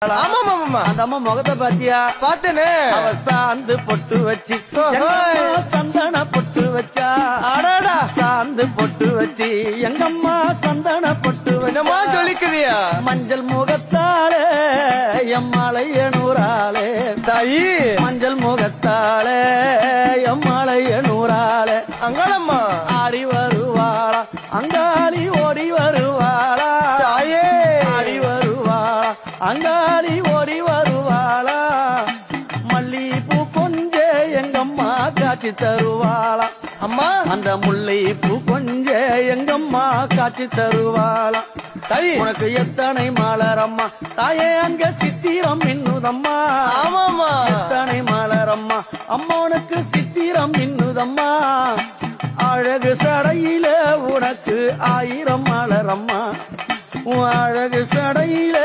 அந்த அம்மா முகத்தை பாத்தியா? பாத்தேனே அவ சாந்து பொட்டு வச்சு சந்தன பொட்டு வச்சா? அடாடா. சாந்து பொட்டு வச்சு எங்கம்மா சந்தன பொட்டு என்னமா வச்சா ஜொலிக்குதியா மஞ்சள் முகத்தாலே எம்மாளைய நூறாலே தாயி. மஞ்சள் முகத்தாலே எம்மாளைய நூறாலே அங்காளம்மா. ஆடி வருவாளா அங்காளி ஓடி அங்காளி ஓடி வருவாளா? மல்லிப்பூ கொஞ்ச எங்கம்மா காட்சி தருவாளா? அம்மா! அந்த முல்லை பூ கொஞ்ச எங்கம்மா காட்சி தருவாளா? தாயி உனக்கு எத்தனை மலரம்மா? தாயே அங்க சித்திரம் மின்னுதம்மா. ஆமாமா எத்தனை மலரம்மா? அம்மனுக்கு சித்திரம் மின்னுதம்மா. அழகு சடையில உனக்கு ஆயிரம் மலரம்மா. அழகு சடையில